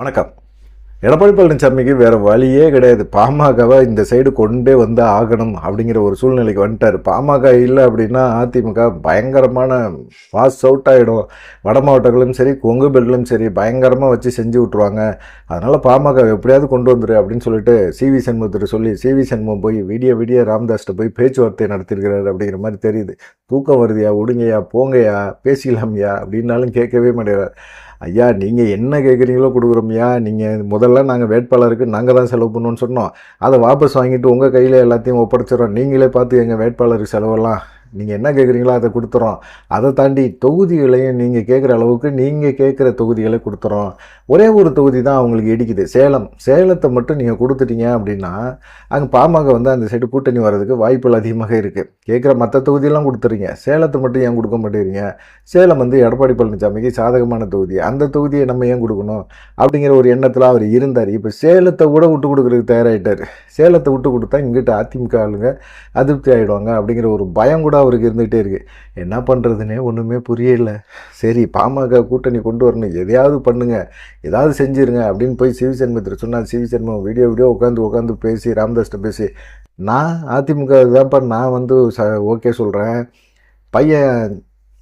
வணக்கம். எடப்பாடி பழனிசாமிக்கு வேறு வழியே கிடையாது. பாமகவை இந்த சைடு கொண்டே வந்து ஆகணும் அப்படிங்கிற ஒரு சூழ்நிலைக்கு வந்துட்டார். பாமக இல்லை அப்படின்னா அதிமுக பயங்கரமான பாஸ் அவுட் ஆகிடும் வட மாவட்டங்களும் சரி கொங்கு பெல்ட்லையும் சரி பயங்கரமாக வச்சு செஞ்சு விட்ருவாங்க அதனால் பாமக எப்படியாவது கொண்டு வந்துரு அப்படின்னு சொல்லிட்டு சிவி சண்முகத்திட்ட சொல்லி சிவி சண்முகம் போய் விடிய விடிய ராம்தாஸ்ட்டை போய் பேச்சுவார்த்தை நடத்திருக்கிறாரு அப்படிங்கிற மாதிரி தெரியுது. தூக்கம் வருதியா விடுங்கய்யா போங்கய்யா பேசிக்கலாம்யா அப்படின்னாலும் கேட்கவே மாட்டேங்கிறார். ஐயா நீங்கள் என்ன கேட்குறீங்களோ கொடுக்குறோம்யா. நீங்கள் முதல்ல நாங்கள் வேட்பாளருக்கு நாங்கள் தான் செலவு பண்ணுவோம்னு சொன்னோம். அதை வாபஸ் வாங்கிட்டு உங்கள் கையில் எல்லாத்தையும் ஒப்படைச்சிடறோம். நீங்களே பார்த்து எங்கள் வேட்பாளருக்கு செலவெல்லாம் நீங்கள் என்ன கேட்குறீங்களோ அதை கொடுத்துறோம். அதை தாண்டி தொகுதிகளையும் நீங்கள் கேட்குற அளவுக்கு நீங்கள் கேட்குற தொகுதிகளை கொடுத்துறோம். ஒரே ஒரு தொகுதி தான் அவங்களுக்கு இடிக்குது. சேலம். சேலத்தை மட்டும் நீங்கள் கொடுத்துட்டீங்க அப்படின்னா அங்கே பாமக வந்து அந்த சைடு கூட்டணி வர்றதுக்கு வாய்ப்புகள் அதிகமாக இருக்குது கேட்குற மற்ற தொகுதியெல்லாம் கொடுத்துறீங்க. சேலத்தை மட்டும் ஏன் கொடுக்க மாட்டேங்கிறீங்க? சேலம் வந்து எடப்பாடி பழனிசாமிக்கு சாதகமான தொகுதி. அந்த தொகுதியை நம்ம ஏன் கொடுக்கணும்? அப்படிங்கிற ஒரு எண்ணத்தில் அவர் இருந்தார். இப்போ சேலத்தை கூட விட்டு கொடுக்குறதுக்கு தயாராகிட்டார் சேலத்தை விட்டு கொடுத்தா இங்கிட்ட அதிமுக ஆளுங்க அதிருப்தி ஆகிடுவாங்க அப்படிங்கிற ஒரு பயம் கூட அவருக்கு இருந்துகிட்டே இருக்குது என்ன பண்ணுறதுனே ஒன்றுமே புரியல. சரி பாமக கூட்டணி கொண்டு வரணும். எதையாவது பண்ணுங்க. ஏதாவது செஞ்சுருங்க அப்படின்னு போய் சிவசண்முகத்தில் சொன்னால் சிவசண்முகம் வீடியோ வீடியோ உட்காந்து உட்காந்து பேசி ராமதாஸ்கிட்ட பேசி நான் அதிமுக தான்ப்பா நான் வந்து ச ஓகே சொல்கிறேன் பையன்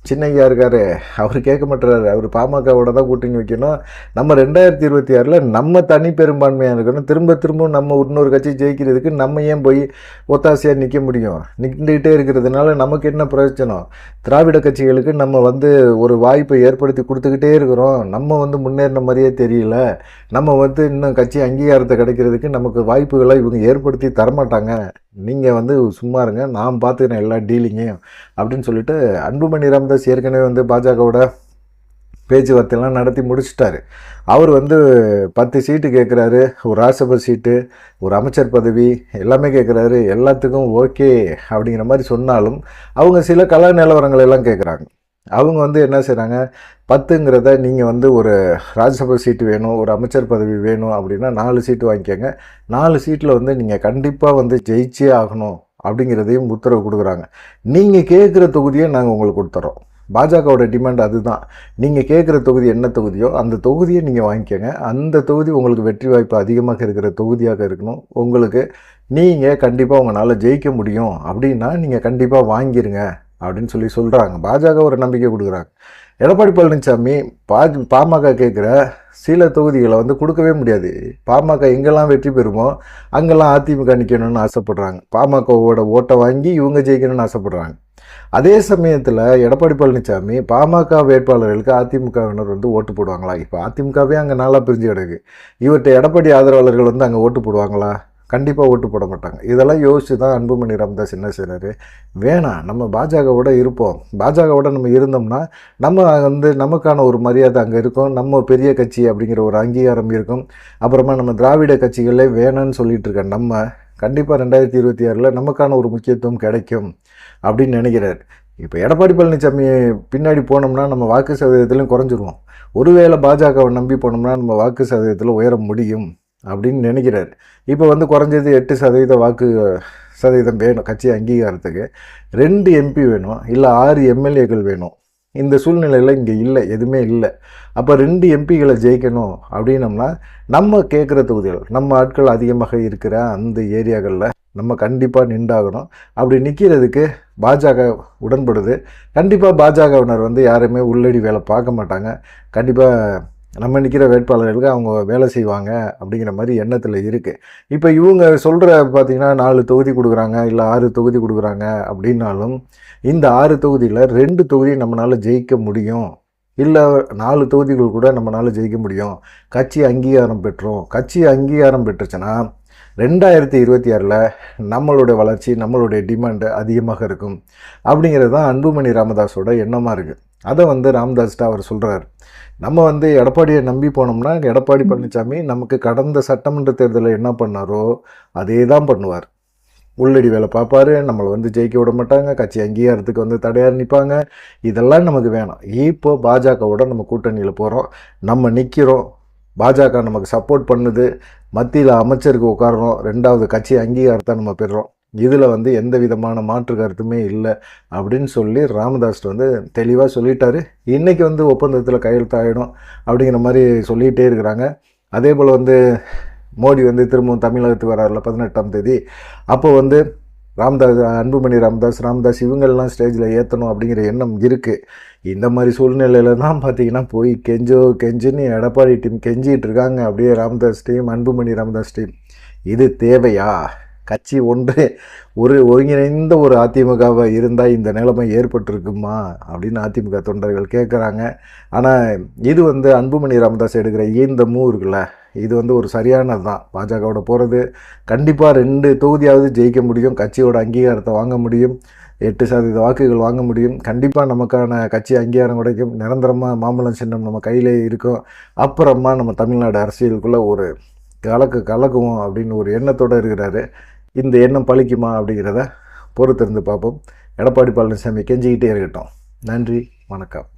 சின்னையா இருக்காரு. அவர் கேட்க மாட்டுறாரு. அவர் பாமகவோட தான் கூட்டணி வைக்கணும். நம்ம ரெண்டாயிரத்தி இருபத்தி ஆறில் நம்ம தனி பெரும்பான்மையாக இருக்கணும். திரும்ப திரும்ப நம்ம இன்னொரு கட்சி ஜெயிக்கிறதுக்கு நம்ம ஏன் போய் ஒத்தாசையாக நிற்க முடியும்? நின்றுக்கிட்டே இருக்கிறதுனால நமக்கு என்ன பிரயோஜனம்? திராவிட கட்சிகளுக்கு நம்ம வந்து ஒரு வாய்ப்பை ஏற்படுத்தி கொடுத்துக்கிட்டே இருக்கிறோம். நம்ம வந்து முன்னேறின மாதிரியே தெரியல. நம்ம வந்து இன்னும் கட்சி அங்கீகாரத்தை கிடைக்கிறதுக்கு நமக்கு வாய்ப்புகளை இவங்க ஏற்படுத்தி தரமாட்டாங்க. நீங்கள் வந்து சும்மா இருங்க நான் பார்த்துக்கிறேன் எல்லா டீலிங்கையும் அப்படின்னு சொல்லிட்டு அன்புமணி ராமதாஸ் ஏற்கனவே வந்து பாஜகவோட பேச்சுவார்த்தையெல்லாம் நடத்தி முடிச்சிட்டாரு. அவர் வந்து பத்து சீட்டு கேட்குறாரு ஒரு ராஜ்யசபா சீட்டு ஒரு அமைச்சர் பதவி எல்லாமே கேட்குறாரு எல்லாத்துக்கும் ஓகே அப்படிங்கிற மாதிரி சொன்னாலும் அவங்க சில கலா நிலவரங்கள் எல்லாம் கேட்குறாங்க அவங்க வந்து என்ன செய்கிறாங்க பத்துங்கிறத நீங்கள் வந்து ஒரு ராஜ்யசபா சீட்டு வேணும் ஒரு அமைச்சர் பதவி வேணும் அப்படின்னா நாலு சீட்டு வாங்கிக்கோங்க. நாலு சீட்டில் வந்து நீங்கள் கண்டிப்பாக வந்து ஜெயிச்சே ஆகணும் அப்படிங்கிறதையும் உத்தரவு கொடுக்குறாங்க. நீங்கள் கேட்குற தொகுதியை நாங்கள் உங்களுக்கு கொடுத்துறோம். பாஜகவோட டிமாண்ட் அதுதான். நீங்கள் கேட்குற தொகுதி என்ன தொகுதியோ அந்த தொகுதியை நீங்கள் வாங்கிக்கோங்க. அந்த தொகுதி உங்களுக்கு வெற்றி வாய்ப்பு அதிகமாக இருக்கிற தொகுதியாக இருக்கணும். உங்களுக்கு நீங்கள் கண்டிப்பாக உங்களால் ஜெயிக்க முடியும் அப்படின்னா நீங்கள் கண்டிப்பாக வாங்கிடுங்க அப்படின்னு சொல்லி சொல்கிறாங்க பாஜக ஒரு நம்பிக்கை கொடுக்குறாங்க. எடப்பாடி பழனிசாமி பா பாமக கேட்குற சில தொகுதிகளை வந்து கொடுக்கவே முடியாது. பாமக எங்கெல்லாம் வெற்றி பெறுமோ அங்கெல்லாம் அதிமுக நிற்கணும்னு ஆசைப்படுறாங்க. பாமகவோட ஓட்டை வாங்கி இவங்க ஜெயிக்கணும்னு ஆசைப்படுறாங்க. அதே சமயத்தில் எடப்பாடி பழனிசாமி பாமக வேட்பாளர்களுக்கு அதிமுகவினர் வந்து ஓட்டு போடுவாங்களா? இப்போ அதிமுகவே அங்கே நல்லா பிரிஞ்சு கிடக்கு. இவர்கிட்ட எடப்பாடி ஆதரவாளர்கள் வந்து அங்கே ஓட்டு போடுவாங்களா? கண்டிப்பாக ஓட்டு போட மாட்டாங்க. இதெல்லாம் யோசித்து தான் அன்புமணி ராமதாஸ் என்ன செய்கிறாரு வேணாம் நம்ம பாஜகவோட இருப்போம். பாஜகவோட நம்ம இருந்தோம்னா நம்ம வந்து நமக்கான ஒரு மரியாதை அங்கே இருக்கும். நம்ம பெரிய கட்சி அப்படிங்கிற ஒரு அங்கீகாரம் இருக்கும். அப்புறமா நம்ம திராவிட கட்சிகளே வேணான்னு சொல்லிகிட்டு இருக்க நம்ம கண்டிப்பாக ரெண்டாயிரத்தி இருபத்தி ஆறில் நமக்கான ஒரு முக்கியத்துவம் கிடைக்கும் அப்படின்னு நினைக்கிறார். இப்போ எடப்பாடி பழனிசாமி பின்னாடி போனோம்னா நம்ம வாக்கு சதவீதத்திலையும் குறைஞ்சிருவோம். ஒருவேளை பாஜகவை நம்பி போனோம்னா நம்ம வாக்கு சதவீதத்தில் உயர முடியும். அப்படின்னு நினைக்கிறார். இப்போ வந்து குறைஞ்சது எட்டு சதவீத வாக்கு சதவீதம் வேணும் கட்சி அங்கீகாரத்துக்கு. ரெண்டு எம்பி வேணும் இல்லை ஆறு எம்எல்ஏக்கள் வேணும். இந்த சூழ்நிலையில் இங்கே இல்லை எதுவுமே இல்லை. அப்போ ரெண்டு எம்பிகளை ஜெயிக்கணும் அப்படின்னம்னா நம்ம கேட்குற தொகுதிகள் நம்ம ஆட்கள் அதிகமாக இருக்கிற அந்த ஏரியாக்களில் நம்ம கண்டிப்பாக நின்றாகணும். அப்படி நிற்கிறதுக்கு பாஜக உடன்படுது. கண்டிப்பாக பாஜகவினர் வந்து யாருமே உள்ளடி வேலை பார்க்க மாட்டாங்க. கண்டிப்பாக நம்ம நிற்கிற வேட்பாளர்களுக்கு அவங்க வேலை செய்வாங்க அப்படிங்கிற மாதிரி எண்ணத்தில் இருக்குது இப்போ இவங்க சொல்கிற பார்த்திங்கன்னா நாலு தொகுதி கொடுக்குறாங்க இல்லை ஆறு தொகுதி கொடுக்குறாங்க அப்படின்னாலும் இந்த ஆறு தொகுதியில் ரெண்டு தொகுதி நம்மளால் ஜெயிக்க முடியும். இல்லை நாலு தொகுதிகள் கூட நம்மளால் ஜெயிக்க முடியும். கட்சி அங்கீகாரம் பெற்றோம். கட்சி அங்கீகாரம் பெற்றுச்சுன்னா ரெண்டாயிரத்தி இருபத்தி ஆறில் நம்மளுடைய வளர்ச்சி நம்மளுடைய டிமாண்டு அதிகமாக இருக்கும். அப்படிங்கிறது தான் அன்புமணி ராமதாஸோட எண்ணமாக இருக்குது அதை வந்து ராமதாஸ்ட்ட அவர் சொல்கிறார் நம்ம வந்து எடப்பாடியை நம்பி போனோம்னா எடப்பாடி பழனிசாமி நமக்கு கடந்த சட்டமன்ற தேர்தலில் என்ன பண்ணாரோ அதே தான் பண்ணுவார். உள்ளடி வேலை பார்ப்பார் நம்மளை வந்து ஜெயிக்க விட மாட்டாங்க கட்சி அங்கீகாரத்துக்கு வந்து தடையாக நிற்பாங்க. இதெல்லாம் நமக்கு வேணும். இப்போ பாஜகவோட நம்ம கூட்டணியில் போகிறோம் நம்ம நிற்கிறோம் பாஜக நமக்கு சப்போர்ட் பண்ணுது. மத்தியில் அமைச்சருக்கு உட்காரோம் ரெண்டாவது கட்சி அங்கீகாரத்தை நம்ம பெறுறோம். இதில் வந்து எந்த விதமான மாற்று கருத்துமே இல்லை அப்படின்னு சொல்லி ராமதாஸ் வந்து தெளிவாக சொல்லிட்டாரு. இன்றைக்கி வந்து ஒப்பந்தத்தில் கையெழுத்தாயிடும் அப்படிங்கிற மாதிரி சொல்லிகிட்டே இருக்கிறாங்க. அதே போல் வந்து மோடி வந்து திரும்பவும் தமிழகத்துக்கு வராருல பதினெட்டாம் தேதி. அப்போ வந்து ராம்தாஸ் அன்புமணி ராம்தாஸ் ராமதாஸ் இவங்கெல்லாம் ஸ்டேஜில் ஏற்றணும் அப்படிங்கிற எண்ணம் இருக்குது இந்த மாதிரி சூழ்நிலையில தான் பார்த்தீங்கன்னா போய் கெஞ்சோ கெஞ்சுன்னு எடப்பாடி டீம் கெஞ்சிகிட்டு இருக்காங்க அப்படியே ராமதாஸ் டீம் அன்புமணி ராமதாஸ் டீம். இது தேவையா? கட்சி ஒன்று ஒரு ஒருங்கிணைந்த ஒரு அதிமுகவை இருந்தால் இந்த நிலைமை ஏற்பட்டிருக்குமா? அப்படின்னு அதிமுக தொண்டர்கள் கேட்குறாங்க ஆனால் இது வந்து அன்புமணி ராமதாஸ் எடுக்கிற இந்த மூவ் இருக்குல்ல இது வந்து ஒரு சரியானது தான். பாஜகவோட போகிறது கண்டிப்பாக ரெண்டு தொகுதியாவது ஜெயிக்க முடியும். கட்சியோட அங்கீகாரத்தை வாங்க முடியும். எட்டு சதவீத வாக்குகள் வாங்க முடியும். கண்டிப்பாக நமக்கான கட்சி அங்கீகாரம் கிடைக்கும். நிரந்தரமாக மாம்பழம் சின்னம் நம்ம கையிலே இருக்கும். அப்புறமா நம்ம தமிழ்நாடு அரசியலுக்குள்ளே ஒரு கலக்கு கலக்குவோம் அப்படின்னு ஒரு எண்ணத்தோடு இருக்கிறாரு. இந்த எண்ணம் பழிக்குமா அப்படிங்கிறத பொறுத்திருந்து பார்ப்போம். எடப்பாடி பழனிசாமி கெஞ்சிக்கிட்டே இருக்கட்டும். நன்றி வணக்கம்.